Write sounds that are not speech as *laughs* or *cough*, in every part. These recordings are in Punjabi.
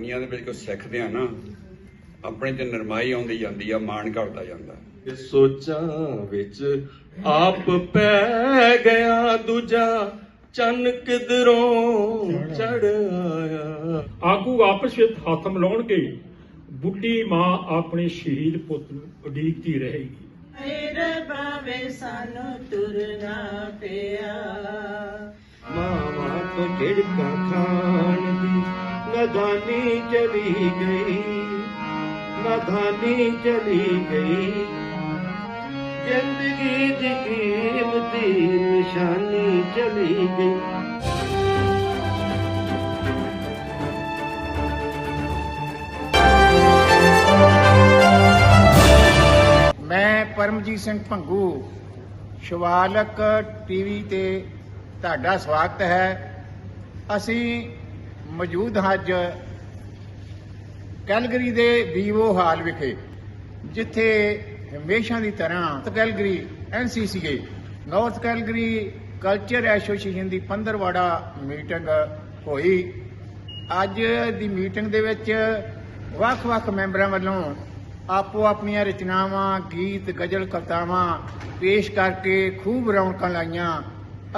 ਦੁਨੀਆ ਦੇ ਵਿੱਚ ਕੁਝ ਸਿੱਖਦੇ ਆ ਨਾ ਆਪਣੇ ਤੇ ਨਰਮਾਈ ਆਉਂਦੀ ਜਾਂਦੀ ਆ ਮਾਣ ਘਟਦਾ ਜਾਂਦਾ। ਇਹ ਸੋਚਾਂ ਵਿੱਚ ਆਪ ਪੈ ਗਿਆ ਦੂਜਾ ਚੰਨ ਕਿਧਰੋਂ ਚੜ ਆਇਆ। ਆਗੂ ਆਪਸ ਵਿੱਚ ਹੱਥ ਮਿਲਾਉਣਗੇ ਬੁੱਢੀ ਮਾਂ ਆਪਣੇ ਸ਼ਹੀਦ ਪੁੱਤ ਨੂੰ ਉਡੀਕਦੀ ਰਹੇਗੀ। ਏ ਬਾਵੇ ਸਾਨੂੰ ਤੁਰਨਾ ਪਿਆ। ਮਾਵਾ ਤੋਂ ਝਿੜਕਾਂ ਖਾਣ ਦੀ ਚਲੀ ਗਈ ਨਦਾਨੀ ਚਲੀ ਗਈ। ਜ਼ਿੰਦਗੀ ਦੀ ਕੀਮਤੀ ਨਿਸ਼ਾਨੀ ਚਲੀ ਗਈ। ਮੈਂ ਪਰਮਜੀਤ ਸਿੰਘ ਭੰਗੂ, ਸ਼ਿਵਾਲਕ ਟੀਵੀ ਤੇ ਤੁਹਾਡਾ ਸਵਾਗਤ ਹੈ। ਅਸੀਂ ਮੌਜੂਦ ਹਾਂ ਅੱਜ ਕੈਲਗਰੀ ਦੇ ਵੀਵੋ ਹਾਲ ਵਿਖੇ, ਜਿੱਥੇ ਹਮੇਸ਼ਾ ਦੀ ਤਰ੍ਹਾਂ ਕੈਲਗਰੀ ਐਨਸੀਸੀ ਗਈ ਨਾਰਥ ਕੈਲਗਰੀ ਕਲਚਰ ਐਸੋਸੀਏਸ਼ਨ ਦੀ 15ਵਾੜਾ ਮੀਟਿੰਗ ਹੋਈ। ਅੱਜ ਦੀ ਮੀਟਿੰਗ ਦੇ ਵਿੱਚ ਵੱਖ-ਵੱਖ ਮੈਂਬਰਾਂ ਵੱਲੋਂ ਆਪੋ ਆਪਣੀਆਂ ਰਚਨਾਵਾਂ, ਗੀਤ, ਗਜ਼ਲ, ਕਵਿਤਾਵਾਂ ਪੇਸ਼ ਕਰਕੇ ਖੂਬ ਰੌਣਕਾਂ ਲਾਈਆਂ।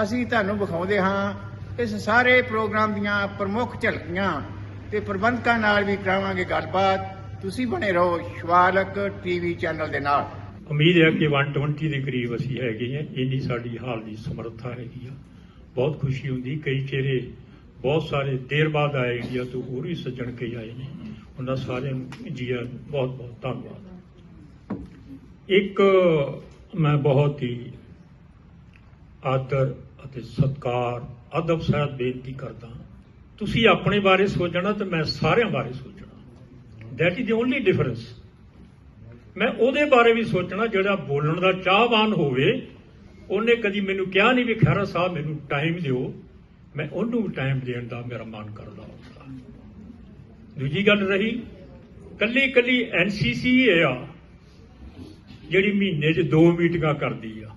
ਅਸੀਂ ਤੁਹਾਨੂੰ ਵਿਖਾਉਂਦੇ ਹਾਂ ਇਸ ਸਾਰੇ ਪ੍ਰੋਗਰਾਮ ਦੀਆਂ ਪ੍ਰਮੁੱਖ ਝਲਕੀਆਂ ਤੇ ਪ੍ਰਬੰਧਕਾਂ ਨਾਲ ਵੀ ਕਰਾਵਾਂਗੇ ਗੱਲਬਾਤ। ਤੁਸੀਂ ਬਣੇ ਰਹੋ ਸ਼ਿਵਾਲਕ ਟੀਵੀ ਚੈਨਲ ਦੇ ਨਾਲ। ਉਮੀਦ ਹੈ ਕਿ 120 ਦੇ ਕਰੀਬ ਅਸੀਂ ਹੈਗੇ ਹਾਂ। ਇੰਨੀ ਸਾਡੀ ਹਾਲ ਦੀ ਸਮਰੱਥਾ ਹੈਗੀ ਆ। ਬਹੁਤ ਖੁਸ਼ੀ ਹੁੰਦੀ। ਕਈ ਚਿਹਰੇ ਬਹੁਤ ਸਾਰੇ ਦੇਰ ਬਾਅਦ ਆਏ ਇੰਡੀਆ ਤੋਂ, ਹੋਰ ਵੀ ਸੱਜਣ ਕਈ ਆਏ ਨੇ। ਉਹਨਾਂ ਸਾਰਿਆਂ ਨੂੰ ਜੀ ਨੂੰ ਬਹੁਤ ਬਹੁਤ ਧੰਨਵਾਦ। ਇੱਕ ਮੈਂ ਬਹੁਤ ਹੀ ਆਦਰ ਅਤੇ ਸਤਕਾਰ ਅਦਬ ਸਹਿਤ ਬੇਨਤੀ ਕਰਦਾ ਤੁਸੀਂ ਆਪਣੇ ਬਾਰੇ ਸੋਚਣਾ ਤੇ ਮੈਂ ਸਾਰਿਆਂ ਬਾਰੇ ਸੋਚਣਾ। That is the only difference ਮੈਂ ਉਹਦੇ ਬਾਰੇ ਵੀ ਸੋਚਣਾ ਜਿਹੜਾ ਬੋਲਣ ਦਾ ਚਾਹਵਾਨ ਹੋਵੇ। ਉਹਨੇ ਕਦੀ ਮੈਨੂੰ ਕਿਹਾ ਨਹੀਂ ਵੀ ਖੈਰਾ ਸਾਹਿਬ ਮੈਨੂੰ ਟਾਈਮ ਦਿਓ। ਮੈਂ ਉਹਨੂੰ ਟਾਈਮ ਦੇਣ ਦਾ ਮੇਰਾ ਮਨ ਕਰਦਾ ਹੁੰਦਾ ਦੂਜੀ ਗੱਲ ਰਹੀ ਕੱਲੀ ਕੱਲੀ ਐਨਸੀਸੀ ਇਹ ਆ, ਜਿਹੜੀ ਮਹੀਨੇ 'ਚ ਦੋ ਮੀਟਿੰਗਾਂ ਕਰਦੀ ਆ।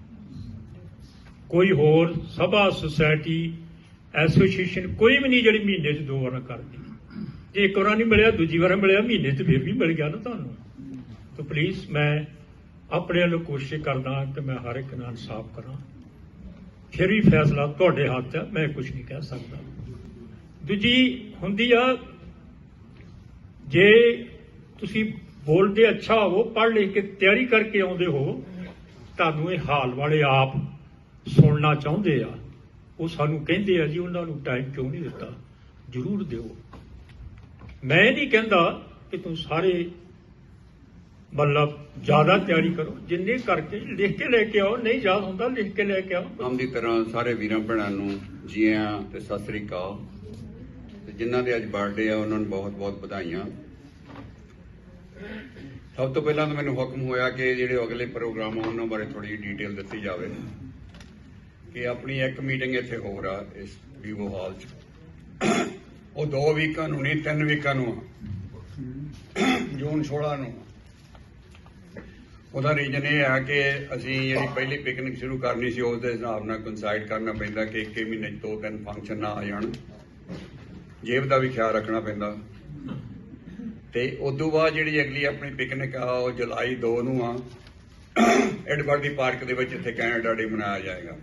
ਕੋਈ ਹੋਰ ਸਭਾ ਸੁਸਾਇਟੀ ਐਸੋਸੀਏਸ਼ਨ ਕੋਈ ਵੀ ਨਹੀਂ ਜਿਹੜੀ ਮਹੀਨੇ 'ਚ ਦੋ ਵਾਰ ਕਰਦੀ। ਜੇ ਇੱਕ ਵਾਰ ਨਹੀਂ ਮਿਲਿਆ, ਦੂਜੀ ਵਾਰ ਮਿਲਿਆ, ਮਹੀਨੇ 'ਚ ਫਿਰ ਵੀ ਮਿਲ ਗਿਆ ਨਾ ਤੁਹਾਨੂੰ। ਤਾਂ ਪਲੀਜ਼ ਮੈਂ ਆਪਣੇ ਵੱਲੋਂ ਕੋਸ਼ਿਸ਼ ਕਰਦਾ ਕਿ ਮੈਂ ਹਰ ਇੱਕ ਨਾਲ ਇਨਸਾਫ ਕਰਾਂ। ਫਿਰ ਵੀ ਫੈਸਲਾ ਤੁਹਾਡੇ ਹੱਥ 'ਚ ਮੈਂ ਕੁਝ ਨਹੀਂ ਕਹਿ ਸਕਦਾ। ਦੂਜੀ ਹੁੰਦੀ ਆ, ਜੇ ਤੁਸੀਂ ਬੋਲਦੇ ਅੱਛਾ ਹੋ ਪੜ੍ਹ ਲਿਖ ਕੇ ਤਿਆਰੀ ਕਰਕੇ ਆਉਂਦੇ ਹੋ, ਤੁਹਾਨੂੰ ਇਹ ਹਾਲ ਵਾਲੇ ਆਪ ਸੁਣਨਾ ਚਾਹੁੰਦੇ ਆ। ਉਹ ਸਾਨੂੰ ਕਹਿੰਦੇ ਆ ਜੀ, ਉਹਨਾਂ ਨੂੰ ਟਾਈਮ ਕਿਉਂ ਨਹੀਂ ਦਿੱਤਾ? ਜ਼ਰੂਰ ਦਿਓ। ਮੈਂ ਨਹੀਂ ਕਹਿੰਦਾ ਕਿ ਤੂੰ ਸਾਰੇ ਮਤਲਬ ਜ਼ਿਆਦਾ ਤਿਆਰੀ ਕਰੋ। ਜਿੰਨੇ ਕਰਕੇ ਲਿਖ ਕੇ ਲੈ ਕੇ ਆਓ, ਨਹੀਂ ਯਾਦ ਹੁੰਦਾ, ਲਿਖ ਕੇ ਲੈ ਕੇ ਆਓ। ਆਮ ਦੀ ਤਰ੍ਹਾਂ ਸਾਰੇ ਵੀਰਾਂ ਭੈਣਾਂ ਨੂੰ ਜੀਆਂ ਤੇ ਸਤਿ ਸ੍ਰੀ ਅਕਾਲ। ਤੇ ਜਿਨ੍ਹਾਂ ਦੇ ਅੱਜ ਬਰਥਡੇ ਆ, ਉਹਨਾਂ ਨੂੰ ਬਹੁਤ-ਬਹੁਤ ਵਧਾਈਆਂ। ਸਭ ਤੋਂ ਪਹਿਲਾਂ ਤਾਂ ਮੈਨੂੰ ਹੁਕਮ ਹੋਇਆ ਕਿ ਜਿਹੜੇ ਅਗਲੇ ਪ੍ਰੋਗਰਾਮ ਆ, ਉਹਨਾਂ ਬਾਰੇ ਥੋੜੀ ਡਿਟੇਲ ਦਿੱਤੀ ਜਾਵੇ। ਕਿ ਆਪਣੀ ਇੱਕ ਮੀਟਿੰਗ ਇੱਥੇ ਹੋਰ ਆ ਇਸ ਵੀਵੋ ਹਾਲ 'ਚ। ਉਹ ਦੋ ਵੀਕਾਂ ਨੂੰ ਨਹੀਂ, ਤਿੰਨ ਵੀਕਾਂ ਨੂੰ ਆ। ਜੂਨ 16 ਨੂੰ। ਉਹਦਾ ਰੀਜਨ ਇਹ ਆ ਕਿ ਅਸੀਂ ਜਿਹੜੀ ਪਹਿਲੀ ਪਿਕਨਿਕ ਸ਼ੁਰੂ ਕਰਨੀ ਸੀ ਉਸ ਦੇ ਹਿਸਾਬ ਨਾਲ ਕੰਸਾਈਡ ਕਰਨਾ ਪੈਂਦਾ ਕਿ ਇੱਕ ਮਹੀਨੇ 'ਚ ਦੋ ਤਿੰਨ ਫੰਕਸ਼ਨ ਨਾ ਆ ਜਾਣ। ਜੇਬ ਦਾ ਵੀ ਖਿਆਲ ਰੱਖਣਾ ਪੈਂਦਾ। ਤੇ ਉਸ ਤੋਂ ਬਾਅਦ ਜਿਹੜੀ ਅਗਲੀ ਆਪਣੀ ਪਿਕਨਿਕ ਆ, ਉਹ ਜੁਲਾਈ 2 ਨੂੰ ਆ। ਐਡਵਰਡੀ ਪਾਰਕ ਦੇ ਵਿੱਚ ਇੱਥੇ ਕੈਨੇਡਾ ਡੇ ਮਨਾਇਆ ਜਾਏਗਾ।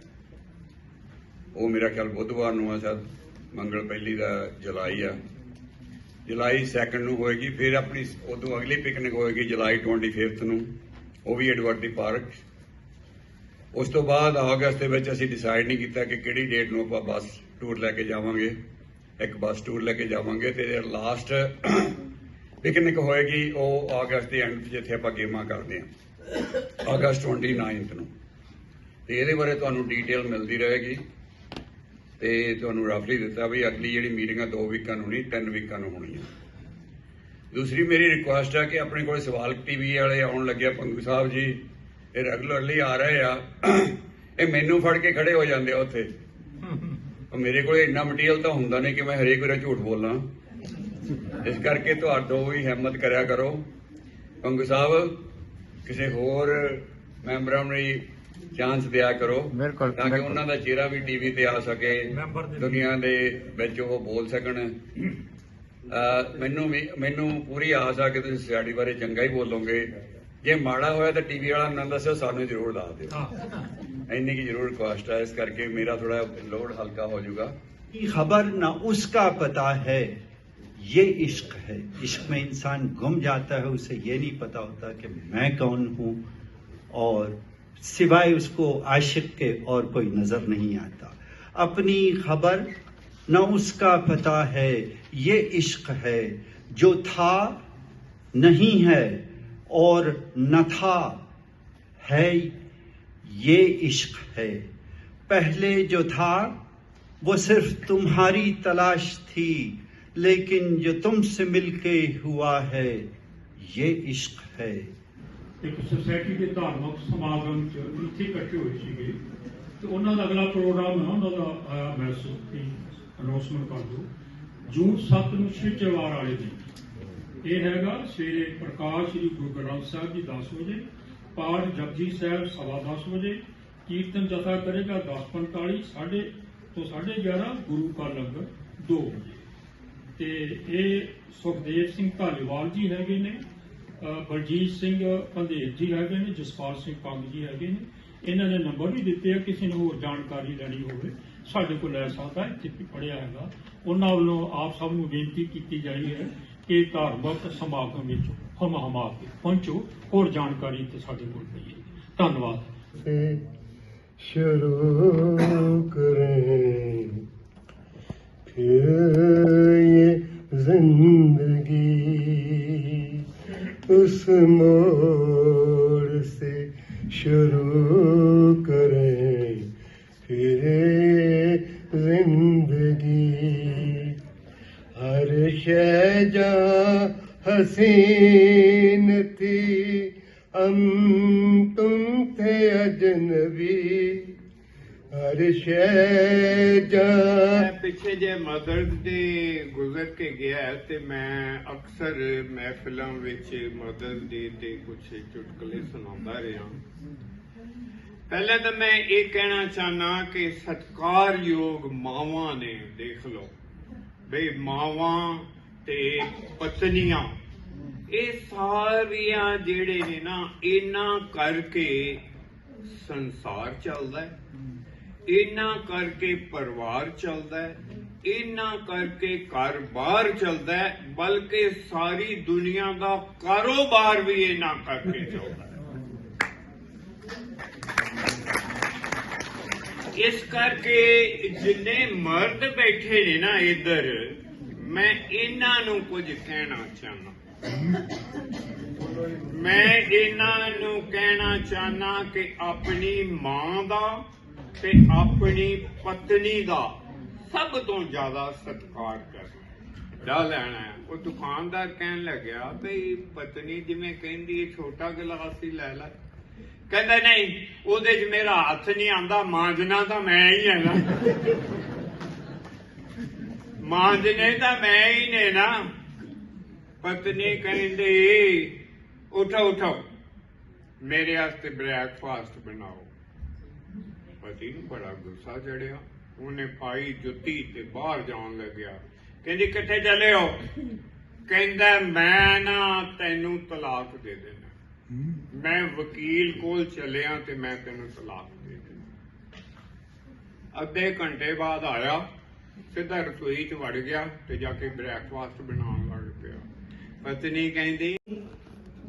ਉਹ ਮੇਰਾ ਖਿਆਲ ਬੁੱਧਵਾਰ ਨੂੰ ਆ ਸ਼ਾਇਦ, ਮੰਗਲ ਪਹਿਲੀ ਦਾ ਜੁਲਾਈ ਆ। ਜੁਲਾਈ 2 ਨੂੰ ਹੋਏਗੀ, ਫਿਰ ਆਪਣੀ ਉਦੋਂ ਅਗਲੀ ਪਿਕਨਿਕ ਹੋਏਗੀ ਜੁਲਾਈ 25 ਨੂੰ, ਉਹ ਵੀ ਐਡਵਰਟੀ ਪਾਰਕ। ਉਸ ਤੋਂ ਬਾਅਦ ਅਗਸਤ ਦੇ ਵਿੱਚ ਅਸੀਂ ਡਿਸਾਈਡ ਨਹੀਂ ਕੀਤਾ ਕਿ ਕਿਹੜੀ ਡੇਟ ਨੂੰ ਆਪਾਂ ਬੱਸ ਟੂਰ ਲੈ ਕੇ ਜਾਵਾਂਗੇ। ਇੱਕ ਬੱਸ ਟੂਰ ਲੈ ਕੇ ਜਾਵਾਂਗੇ ਤੇ ਲਾਸਟ ਪਿਕਨਿਕ ਹੋਏਗੀ, ਉਹ ਅਗਸਤ ਦੇ ਐਂਡ ਜਿੱਥੇ ਆਪਾਂ ਗੇਮਾਂ ਕਰਦੇ ਹਾਂ। ਅਗਸਤ 29th ਨੂੰ। ਤੇ ਇਹਦੇ ਬਾਰੇ ਤੁਹਾਨੂੰ ਡਿਟੇਲ ਮਿਲਦੀ ਰਹੇਗੀ। ਤੇ ਤੁਹਾਨੂੰ ਰਫਲੀ ਦਿੱਤਾ ਵੀ ਅਗਲੀ ਜਿਹੜੀ ਮੀਟਿੰਗ ਆ ਵੀਕਾਂ ਨੂੰ ਨਹੀਂ, ਤਿੰਨ ਵੀਕਾਂ ਨੂੰ ਹੋਣੀ ਦੂਸਰੀ ਮੇਰੀ ਰਿਕੁਐਸਟ ਆ ਕਿ ਆਪਣੇ ਕੋਲ ਸਵਾਲ ਟੀਵੀ ਵਾਲੇ ਆਉਣ ਲੱਗਿਆ ਪੰਗੂ ਸਾਹਿਬ ਜੀ। ਇਹ ਰੈਗੂਲਰਲੀ ਆ ਰਹੇ ਆ। ਇਹ ਮੈਨੂੰ ਫੜ ਕੇ ਖੜੇ ਹੋ ਜਾਂਦੇ ਆ ਉੱਥੇ। ਮੇਰੇ ਕੋਲ ਇੰਨਾ ਮਟੀਰੀਅਲ ਤਾਂ ਹੁੰਦਾ ਨਹੀਂ ਕਿ ਮੈਂ ਹਰੇਕ ਵਾਰ ਝੂਠ ਬੋਲਾਂ। ਇਸ ਕਰਕੇ ਤੁਹਾਡੋ ਵੀ ਹਿੰਮਤ ਕਰਿਆ ਕਰੋ। ਪੰਗੂ ਸਾਹਿਬ, ਕਿਸੇ ਹੋਰ ਮੈਂਬਰਾਂ ਨੂੰ ਚਾਂਸ ਦਿਆ ਕਰੋ ਬਿਲਕੁਲ, ਤਾਂ ਕਿ ਬਿਲਕੁਲ। ਉਹਨਾਂ ਦਾ ਚਿਹਰਾ ਵੀ ਟੀਵੀ ਤੇ ਆ ਸਕੇ ਮੈਂਬਰ ਦੇ- ਦੁਨੀਆ ਦੇ ਵਿੱਚ ਉਹ ਬੋਲ ਸਕਣ ਅਹ ਮੈਨੂੰ ਵੀ ਮੈਨੂੰ ਪੂਰੀ ਆਸ ਆ ਕਿ ਤੁਸੀਂ ਸਿਆੜੀ ਬਾਰੇ ਚੰਗਾ ਹੀ ਬੋਲੋਗੇ ਜੇ ਮਾੜਾ ਹੋਇਆ ਤਾਂ ਟੀਵੀ ਵਾਲਾ ਨਾ ਦੱਸਿਓ ਸਾਨੂੰ ਜ਼ਰੂਰ ਦੱਸ ਦਿਓ ਹਾਂ ਇੰਨੀ ਕੀ ਜ਼ਰੂਰ ਰਿਕੁਐਸਟ ਹੈ ਇਸ ਕਰਕੇ ਮੇਰਾ ਥੋੜਾ ਲੋਡ ਹਲਕਾ ਹੋ ਜਾਊਗਾ की खबर न उसका पता है ये इश्क है इश्क में इंसान गुम जाता है उसे ये नहीं पता होता कि मैं कौन हूँ और सिवाय उसको आशिक के और कोई नज़र नहीं आता। अपनी खबर न उसका पता है, ये इश्क है, जो था नहीं है और न था है, ये इश्क है। पहले जो था, वो सिर्फ़ तुम्हारी तलाश थी, लेकिन जो तुमसे मिलके हुआ है, ये इश्क है। ਇੱਕ ਸੁਸਾਇਟੀ ਦੇ ਧਾਰਮਿਕ ਸਮਾਗਮ ਚ ਇੱਥੇ ਇਕੱਠੇ ਹੋਏ ਸੀਗੇ। ਤੇ ਉਹਨਾਂ ਦਾ ਅਗਲਾ ਪ੍ਰੋਗਰਾਮ ਹੈ, ਉਹਨਾਂ ਦਾ ਆਇਆ ਮੈਸੇਜ ਦੀ ਅਨਾਉਂਸਮੈਂਟ ਕਰ ਦਿਓ ਜੂਨ 7 ਨੂੰ ਸ਼ਨੀਚਰਵਾਰ ਵਾਲੇ ਦਿਨ। ਇਹ ਹੈਗਾ ਸਵੇਰੇ ਪ੍ਰਕਾਸ਼ ਸ੍ਰੀ ਗੁਰੂ ਗ੍ਰੰਥ ਸਾਹਿਬ ਜੀ 10 ਵਜੇ, ਪਾਠ ਜਪਜੀ ਸਾਹਿਬ ਸਵਾ 10 ਵਜੇ, ਕੀਰਤਨ ਜਥਾ ਕਰੇਗਾ 10:45 ਸਾਢੇ ਤੋਂ 11:30 ਗੁਰੂ ਕਾ ਲੰਗਰ 2 ਵਜੇ। ਤੇ ਇਹ ਸੁਖਦੇਵ ਸਿੰਘ ਧਾਲੀਵਾਲ ਜੀ ਹੈਗੇ ਨੇ ਬਲਜੀਤ ਸਿੰਘ ਪੰਦੇ ਜੀ ਹੈਗੇ ਨੇ, ਜਸਪਾਲ ਸਿੰਘ ਪੰਗ ਜੀ ਹੈਗੇ ਨੇ। ਇਹਨਾਂ ਨੇ ਨੰਬਰ ਵੀ ਦਿੱਤੇ ਆ, ਕਿਸੇ ਨੂੰ ਹੋਰ ਜਾਣਕਾਰੀ ਲੈਣੀ ਹੋਵੇ। ਸਾਡੇ ਕੋਲ ਲੈ ਸਕਦਾ ਇੱਥੇ ਪੜਿਆ ਹੈਗਾ। ਉਹਨਾਂ ਵੱਲੋਂ ਆਪ ਸਭ ਨੂੰ ਬੇਨਤੀ ਕੀਤੀ ਜਾਈ ਹੈ ਕਿ ਧਾਰਮਿਕ ਸਮਾਗਮ ਵਿੱਚ ਹਮ ਹਮਾ ਕੇ ਪਹੁੰਚੋ। ਹੋਰ ਜਾਣਕਾਰੀ ਤੇ ਸਾਡੇ ਕੋਲ ਪਈ ਹੈ। ਧੰਨਵਾਦ। ਸ਼ੁਰੂ ਕਰੇ ਫਿਰ ਇਹ ਜ਼ਿੰਦਗੀ। जिंदगी उस मोड़ से शुरू करें फिर ये जिंदगी हर शय जा हसीन थी हम तुम थे अजनबी हर शय जा ਮੈਂ ਪਿੱਛੇ ਜੇ ਮਦਰ ਦੇ ਗੁਜ਼ਰ ਕੇ ਗਿਆ ਹੈ ਤੇ ਮੈਂ ਅਕਸਰ ਮਹਿਫਿਲਾਂ ਵਿੱਚ ਮਦਰ ਦੇ ਤੇ ਕੁਝ ਚੁਟਕਲੇ ਸੁਣਾਉਂਦਾ ਰਿਹਾ ਪਹਿਲਾਂ ਤਾਂ ਮੈਂ ਇਹ ਕਹਿਣਾ ਚਾਹਨਾ ਕਿ ਸਤਕਾਰਯੋਗ ਮਾਵਾਂ ਨੇ ਦੇਖ ਲਓ ਬਈ ਮਾਵਾਂ ਤੇ ਪਤਨੀਆਂ ਇਹ ਸਾਰੀਆਂ ਜਿਹੜੇ ਨੇ ਨਾ ਇਹਨਾਂ ਕਰਕੇ ਸੰਸਾਰ ਚੱਲਦਾ ਹੈ ਇਹਨਾਂ ਕਰਕੇ ਪਰਿਵਾਰ ਚੱਲਦਾ ਹੈ, ਇਹਨਾਂ ਕਰਕੇ ਘਰ-ਬਾਰ ਚੱਲਦਾ ਹੈ, ਬਲਕਿ ਸਾਰੀ ਦੁਨੀਆ ਦਾ ਕਾਰੋਬਾਰ ਵੀ ਇਹਨਾਂ ਕਰਕੇ ਚੱਲਦਾ ਹੈ। ਇਸ ਕਰਕੇ ਜਿੰਨੇ ਮਰਦ ਬੈਠੇ ਨੇ ਨਾ ਇੱਧਰ, ਮੈਂ ਇਹਨਾਂ ਨੂੰ ਕੁਝ ਕਹਿਣਾ ਚਾਹਨਾ ਮੈਂ ਇਹਨਾਂ ਨੂੰ ਕਹਿਣਾ ਚਾਹਨਾ ਕਿ ਆਪਣੀ ਮਾਂ ਦਾ ਤੇ ਆਪਣੀ ਪਤਨੀ ਦਾ ਸਭ ਤੋਂ ਜ਼ਿਆਦਾ ਸਤਿਕਾਰ ਕਰਨਾ। ਦਾ ਲੈਣਾ ਉਹ ਦੁਕਾਨਦਾਰ ਕਹਿਣ ਲੱਗਿਆ ਬਈ ਪਤਨੀ ਜਿਵੇਂ ਕਹਿੰਦੀ ਹੈ ਛੋਟਾ ਗਲਾਸ ਹੀ ਲੈ ਲੈ। ਕਹਿੰਦਾ, ਨਹੀਂ, ਉਹਦੇ 'ਚ ਮੇਰਾ ਹੱਥ ਨਹੀਂ ਆਂਦਾ ਮਾਂਜਣਾ ਤਾਂ ਮੈਂ ਹੀ ਹੈ ਨਾ ਮਾਂਜਣੇ ਤਾਂ ਮੈਂ ਹੀ ਨੇ ਨਾ। ਪਤਨੀ ਕਹਿੰਦੀ, ਉਠੋ ਉਠੋ। ਮੇਰੇ ਵਾਸਤੇ ਬ੍ਰੇਕਫਾਸਟ ਬਣਾਓ। ਪਤੀ ਨੂੰ ਬੜਾ ਗੁੱਸਾ ਚੜਿਆ। ਉਹਨੇ ਪਾਈ ਜੁੱਤੀ ਤੇ ਬਾਹਰ ਜਾਣ ਲੱਗਿਆ। ਕਹਿੰਦੀ, ਕਿੱਥੇ ਚੱਲੇ ਹੋ? ਕਹਿੰਦਾ, ਮੈਂ ਨਾ ਤੈਨੂੰ ਤਲਾਕ ਦੇ ਦੇਣਾ ਮੈਂ ਵਕੀਲ ਕੋਲ ਚੱਲਿਆ ਤੇ ਮੈਂ ਤੈਨੂੰ ਤਲਾਕ ਦੇ ਦੇਣਾ ਅੱਧੇ ਘੰਟੇ ਬਾਅਦ ਆਇਆ, ਸਿੱਧਾ ਰਸੋਈ 'ਚ ਵੜ ਗਿਆ ਤੇ ਜਾ ਕੇ ਬ੍ਰੇਕਫਾਸਟ ਬਣਾਉਣ ਲੱਗ ਪਿਆ। ਪਤਨੀ ਕਹਿੰਦੀ,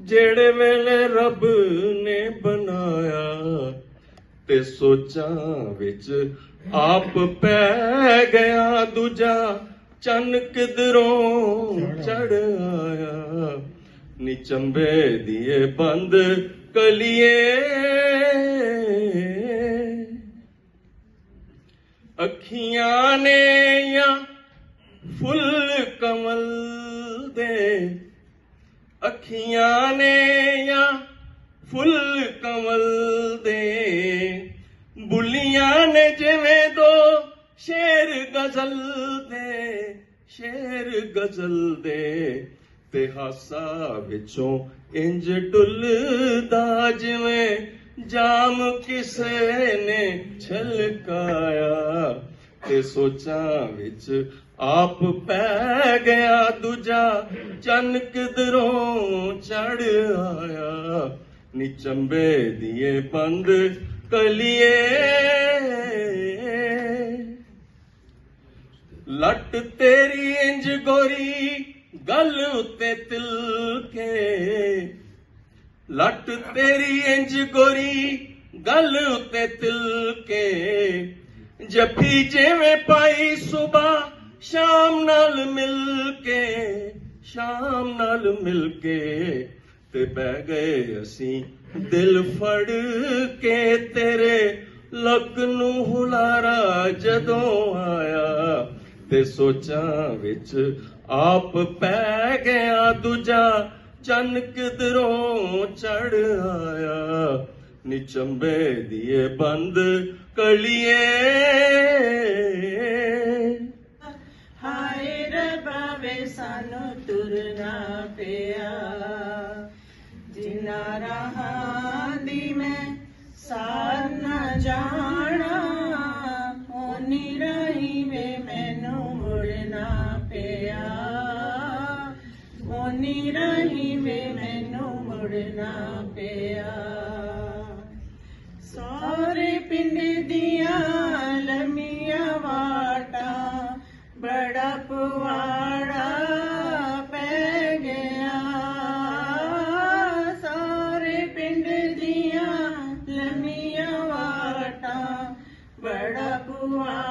ਜਿਹੜੇ ਵੇਲੇ ਰੱਬ ਨੇ ਬਣਾਇਆ ਤੇ ਸੋਚਾਂ ਵਿੱਚ ਆਪ ਪੈ ਗਿਆ ਦੂਜਾ। ਚੰਨ ਕਿਧਰੋਂ ਚੜ ਆਇਆ? ਨਿਚੰਬੇ ਦੀਏ ਬੰਦ ਕਲੀਏ। ਅੱਖੀਆਂ ਨੇ ਜਾਂ ਫੁੱਲ ਕਮਲ ਦੇ। ਅੱਖੀਆਂ ਨੇ ਜਾਂ ਫੁੱਲ ਕਮਲ ਦੇ। ਬੁੱਲੀਆਂ ਨੇ ਜਿਵੇਂ ਦੋ, ਸ਼ੇਰ ਗਜ਼ਲ ਦੇ, ਸ਼ੇਰ ਗਜ਼ਲ ਦੇ। ਤੇ ਹਾਸਾ ਵਿੱਚੋਂ ਇੰਜ ਡੁੱਲਦਾ ਜਿਵੇਂ ਜਾਮ ਕਿਸੇ ਨੇ ਛਲਕਾਇਆ। ਤੇ ਸੋਚਾਂ ਵਿੱਚ ਆਪ ਪੈ ਗਿਆ ਦੂਜਾ ਚੰਨ ਕਿਧਰੋਂ ਚੜ ਆਇਆ। ਨਿਚੰਬੇ ਦੀਏ ਬੰਦ ਕਲੀਏ। ਲੱਟ ਤੇਰੀ ਇੰਜ ਗੋਰੀ, ਗੱਲ ਉੱਤੇ ਤਿਲਕੇ। ਲੱਟ ਤੇਰੀ ਇੰਜ ਗੋਰੀ, ਗੱਲ ਉੱਤੇ ਤਿਲਕੇ। ਜੱਫੀ ਜਿਵੇਂ ਪਾਈ ਸੁਬਾ, ਸ਼ਾਮ ਨਾਲ ਮਿਲ ਕੇ ਸ਼ਾਮ ਨਾਲ ਮਿਲ ਕੇ ਤੇ ਬਹਿ ਗਏ ਅਸੀਂ ਦਿਲ ਫੜ ਕੇ ਤੇਰੇ ਲੱਕ ਨੂੰ ਹੁਲਾਰਾ ਜਦੋਂ ਆਇਆ ਤੇ ਸੋਚਾਂ ਵਿੱਚ ਆਪ ਪੈ ਗਿਆ ਦੂਜਾ ਚੰਨ ਕਿਧਰੋਂ ਚੜ ਆਇਆ। ਨਿਚੰਬੇ ਦੀਏ ਬੰਦ ਕਲੀਏ। ਹਾਏ ਰੱਬਾ ਵੇ ਸਾਨੂੰ ਤੁਰਨਾ ਸਾਰ ਨਾ ਜਾਣਾ, ਓਨੀ ਰਹੀ ਵੇ ਮੈਨੂੰ ਮੁੜਨਾ ਪਿਆ। ਹੋਨੀ ਰਹੀ ਵੇ ਮੈਨੂੰ ਮੁੜਨਾ ਪਿਆ। ਸਾਰੇ ਪਿੰਡ ਦੀਆਂ ਬੜਾ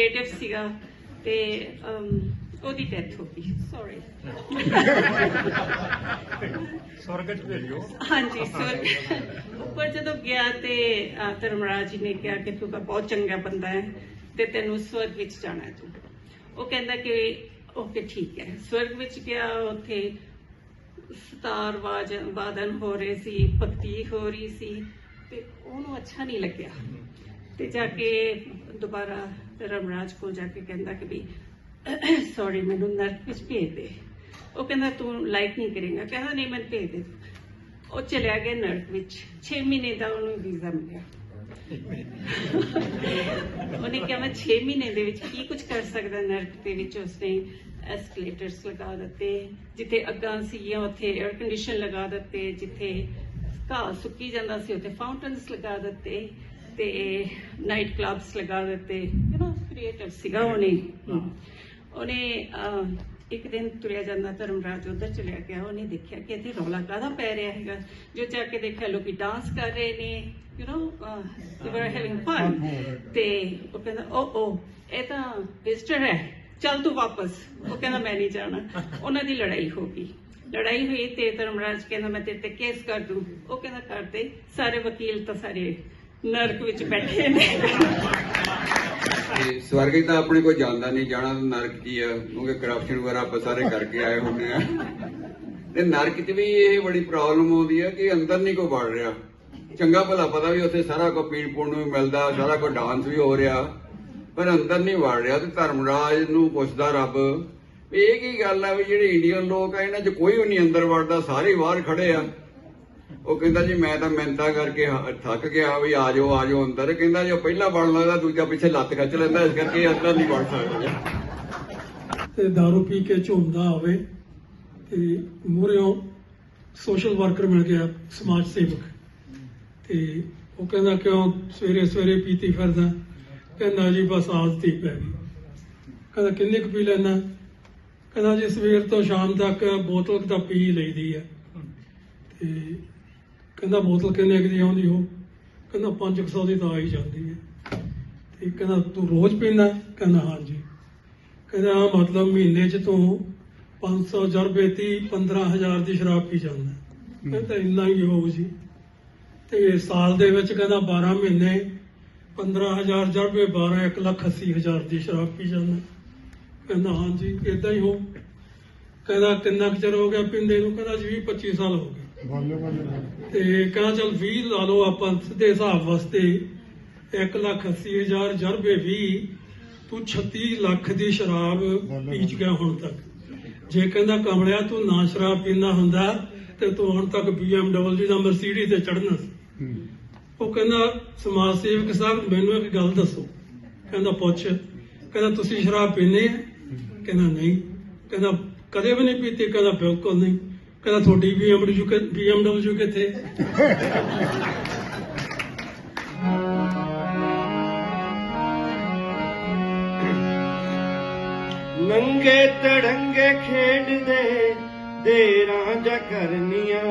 ਕ੍ਰੀਏਟਿਵ ਸੀਗਾ ਤੇ ਉਹਦੀ ਡੈਥ ਹੋ ਗਈ। ਸੌਰੀ ਸਵਰਗ ਚ ਭੇਜੋ। ਹਾਂਜੀ ਸਰ ਉੱਪਰ ਜਦੋਂ ਗਿਆ ਤੇ ਧਰਮਰਾਜ ਜੀ ਨੇ ਕਿਹਾ ਕਿ ਤੂੰ ਤਾਂ ਬਹੁਤ ਚੰਗਾ ਬੰਦਾ ਹੈ ਤੇ ਤੈਨੂੰ ਸਵਰਗ ਵਿੱਚ ਜਾਣਾ ਹੈ ਤੂੰ। ਉਹ ਕਹਿੰਦਾ ਕਿ ਓਕੇ ਠੀਕ ਹੈ। ਸਵਰਗ ਵਿੱਚ ਗਿਆ ਉੱਥੇ ਸਤਾਰ ਵਾਦਨ ਹੋ ਰਹੇ ਸੀ ਭਗਤੀ ਹੋ ਰਹੀ ਸੀ ਤੇ ਉਹਨੂੰ ਅੱਛਾ ਨਹੀਂ ਲੱਗਿਆ। ਤੇ ਜਾ ਕੇ ਦੁਬਾਰਾ ਧਰਮਰਾਜ ਕੋਲ ਜਾ ਕੇ ਕਹਿੰਦਾ ਕਿ ਵੀ *coughs* ਸੌਰੀ ਮੈਨੂੰ ਨਰਕ ਵਿੱਚ ਭੇਜ ਦੇ। ਉਹ ਕਹਿੰਦਾ ਤੂੰ ਲਾਈਕ ਨਹੀਂ ਕਰੇਗਾ। ਕਹਿੰਦਾ ਨਹੀਂ ਮੈਨੂੰ ਭੇਜ ਦੇ ਉਹ ਚਲਿਆ ਗਿਆ ਨਰਕ ਵਿੱਚ। 6 ਮਹੀਨੇ ਦਾ ਉਹਨੂੰ ਵੀਜ਼ਾ ਮਿਲਿਆ। *laughs* ਉਹਨੇ ਕਿਹਾ ਮੈਂ 6 ਮਹੀਨੇ ਦੇ ਵਿੱਚ ਕੀ ਕੁਝ ਕਰ ਸਕਦਾ ਨਰਕ ਦੇ ਵਿੱਚ? ਉਸਨੇ ਐਸਕੇਲੇਟਰਸ ਲਗਾ ਦਿੱਤੇ ਜਿੱਥੇ ਅੱਗਾਂ ਸੀਗੀਆਂ ਉੱਥੇ 에ਅਰ ਕੰਡੀਸ਼ਨ ਲਗਾ ਦਿੱਤੇ ਜਿੱਥੇ ਘਾਹ ਸੁੱਕੀ ਜਾਂਦਾ ਸੀ ਉੱਥੇ ਫਾਊਂਟਨਸ ਲਗਾ ਦਿੱਤੇ। ਤੇ ਨਾਈਟ ਕਲੱਬਸ ਲਗਾ ਦਿੱਤੇ ਯੂ نو ਕ੍ਰੀਏਟਿਵ ਸੀਗਾ ਉਹਨੇ ਉਹਨੇ ਅਹ, ਇੱਕ ਦਿਨ ਤੁਰਿਆ ਜਾਂਦਾ ਧਰਮਰਾਜ ਉਧਰ ਚਲਿਆ ਗਿਆ ਉਹਨੇ ਦੇਖਿਆ ਕਿ ਇੱਥੇ ਰੌਲਾ ਕਾਹਦਾ ਪੈ ਰਿਹਾ ਹੈਗਾ ਜੋ ਜਾ ਕੇ ਦੇਖਿਆ ਲੋਕੀ ਡਾਂਸ ਕਰ ਰਹੇ ਨੇ ਯੂ نو ਦੇ ਵਰ ਹੈਵਿੰਗ ਫਨ ਤੇ ਉਹ ਕਹਿੰਦਾ ਓ ਓ ਇਹ ਤਾਂ ਵਿਜ਼ਟਰ ਹੈ ਚੱਲ ਤੂੰ ਵਾਪਸ ਉਹ ਕਹਿੰਦਾ ਮੈਂ ਨਹੀਂ ਜਾਣਾ ਉਹਨਾਂ ਦੀ ਲੜਾਈ ਹੋ ਗਈ ਲੜਾਈ ਹੋਈ ਤੇ ਧਰਮਰਾਜ ਕਹਿੰਦਾ ਮੈਂ ਤੇਰੇ ਤੇ ਕੇਸ ਕਰ ਦੂੰ ਉਹ ਕਹਿੰਦਾ ਕਰਦੇ ਸਾਰੇ ਵਕੀਲ ਤਾਂ ਸਾਰੇ ਨਰਕ ਵਿੱਚ ਬੈਠੇ ਨੇ। ਤੇ ਸਵਰਗ ਤਾਂ ਆਪਣੇ ਕੋਈ ਜਾਂਦਾ ਨਹੀਂ, ਜਾਣਾ ਤਾਂ ਨਰਕ ਕੀ ਆ। ਕਿਉਂਕਿ ਕਰਪਸ਼ਨ ਵਗੈਰਾ ਆਪਾਂ ਸਾਰੇ ਕਰਕੇ ਆਏ ਹੁੰਦੇ ਆ। ਤੇ ਨਰਕ 'ਚ ਵੀ ਇਹ ਬੜੀ ਪ੍ਰੋਬਲਮ ਆਉਂਦੀ ਹੈ ਕਿ ਅੰਦਰ ਨਹੀਂ ਕੋਈ ਵੜ ਰਿਹਾ। ਚੰਗਾ ਭਲਾ ਪਤਾ ਵੀ ਉੱਥੇ ਸਾਰਾ ਕੁਝ ਪੀਣ ਪੂਣ ਨੂੰ ਵੀ ਮਿਲਦਾ, ਸਾਰਾ ਕੁਝ ਡਾਂਸ ਵੀ ਹੋ ਰਿਹਾ। ਪਰ ਅੰਦਰ ਨਹੀਂ ਵੜ ਰਿਹਾ ਤੇ ਧਰਮਰਾਜ ਨੂੰ ਪੁੱਛਦਾ ਰੱਬ ਇਹ ਕੀ ਗੱਲ ਆ ਵੀ ਜਿਹੜੇ ਇੰਡੀਅਨ ਲੋਕ ਆ, ਇਹਨਾਂ 'ਚ ਕੋਈ ਵੀ ਨਹੀਂ ਅੰਦਰ ਵੜਦਾ, ਸਾਰੇ ਬਾਹਰ ਖੜੇ ਆ। ਉਹ ਕਹਿੰਦਾ ਜੀ, ਮੈਂ ਤਾਂ ਮਿਹਨਤਾਂ ਕਰਕੇ ਹ- ਥੱਕ ਗਿਆ ਵੀ ਆ ਜਾਓ ਆ ਜਾਓ ਅੰਦਰ। ਕਹਿੰਦਾ ਜੇ ਪਹਿਲਾਂ ਵੜਨ ਲੱਗਦਾ ਦੂਜਾ ਪਿੱਛੇ ਲੱਤ ਖਿੱਚ ਲੈਂਦਾ, ਇਸ ਕਰਕੇ ਇਹ ਅੰਦਰ ਨਹੀਂ ਵੜ ਸਕਦਾ ਤੇ दारू ਪੀ ਕੇ ਝੂਮਦਾ ਹੋਵੇ ਤੇ ਮੂਹਰਿਓਂ ਸੋਸ਼ਲ ਵਰਕਰ ਮਿਲ ਗਿਆ, ਸਮਾਜ ਸੇਵਕ। ਤੇ ਉਹ ਕਹਿੰਦਾ, ਕਿਉਂ ਸਵੇਰੇ ਸਵੇਰੇ ਪੀਤੀ ਫਿਰਦਾ? ਕਹਿੰਦਾ ਜੀ, ਬਸ ਆਦਤ ਹੀ ਪੈ ਗਈ। ਕਹਿੰਦਾ, ਕਿੰਨੇ ਕੁ ਪੀ ਲੈਣਾ ਕਹਿੰਦਾ ਜੀ, ਸਵੇਰ ਤੋਂ ਸ਼ਾਮ ਤੱਕ ਬੋਤਲ ਕੁ ਤਾਂ ਪੀ ਲਈਦੀ ਹੈ। ਤੇ ਕਹਿੰਦਾ ਬੋਤਲ ਕਿੰਨੇ ਕੁ ਦੀ ਆਉਂਦੀ ਹੋ ਕਹਿੰਦਾ 500 ਦੀ ਤਾਂ ਆ ਹੀ ਜਾਂਦੀ ਹੈ। ਤੇ ਕਹਿੰਦਾ ਤੂੰ ਰੋਜ਼ ਪੀਂਦਾ ਕਹਿੰਦਾ ਹਾਂਜੀ। ਕਹਿੰਦਾ ਮਤਲਬ ਮਹੀਨੇ 'ਚ ਤੂੰ 500 ਜਰਬੇ 30 15000 ਦੀ ਸ਼ਰਾਬ ਪੀ ਜਾਂਦਾ ਕਹਿੰਦਾ ਇੰਨਾ ਹੀ ਹੋਊ ਜੀ। ਤੇ ਸਾਲ ਦੇ ਵਿੱਚ ਕਹਿੰਦਾ 12 ਮਹੀਨੇ 15000 ਜਰਬੇ 12 ਇੱਕ ਲੱਖ 80 ਹਜ਼ਾਰ ਦੀ ਸ਼ਰਾਬ ਪੀ ਜਾਂਦਾ ਕਹਿੰਦਾ ਹਾਂਜੀ ਇਦਾਂ ਹੀ ਹੋ ਕਹਿੰਦਾ ਕਿੰਨਾ ਚਿਰ ਹੋ ਗਿਆ ਪਿੰਦੇ ਨੂੰ? ਕਹਿੰਦਾ ਜੀ 20 25 ਸਾਲ ਹੋ ਗਏ। ਤੇ ਕਹਿੰਦਾ ਚਲ 20 ਲਾ ਲਓ ਆਪਾਂ ਸਿੱਧੇ ਹਿਸਾਬ ਵਾਸਤੇ। 1 ਲੱਖ 80 ਹਜ਼ਾਰ ਜਰਬੇ 20 ਤੂੰ 36 ਲੱਖ ਦੀ ਸ਼ਰਾਬ ਪੀ ਚੁੱਕਿਆ ਹੁਣ ਤੱਕ। ਜੇ ਕਹਿੰਦਾ ਕਮਲਿਆ ਤੂੰ ਨਾ ਸ਼ਰਾਬ ਪੀਂਦਾ ਹੁੰਦਾ ਤੇ ਤੂੰ ਹੁਣ ਤੱਕ BMW ਦਾ ਮਰਸੀਡੀ ਤੇ ਚੜਨਾ ਸੀ। ਉਹ ਕਹਿੰਦਾ ਸਮਾਜ ਸੇਵਕ ਸਾਹਿਬ ਮੈਨੂੰ ਇੱਕ ਗੱਲ ਦੱਸੋ। ਕਹਿੰਦਾ ਪੁੱਛ। ਕਹਿੰਦਾ ਤੁਸੀਂ ਸ਼ਰਾਬ ਪੀਂਦੇ ਆ? ਕਹਿੰਦਾ ਨਹੀਂ। ਕਹਿੰਦਾ ਕਦੇ ਵੀ ਨਹੀਂ ਪੀਤੀ ਕਹਿੰਦਾ ਬਿਲਕੁਲ ਨਹੀਂ। ਕਹਿੰਦਾ ਤੁਹਾਡੀ BMW ਕਿ BMW ਕਿੱਥੇ? ਨੰਗੇ ਤੜੰਗੇ ਖੇਡਦੇ ਦੇਰਾਂ ਜਾ ਕਰਨੀਆਂ,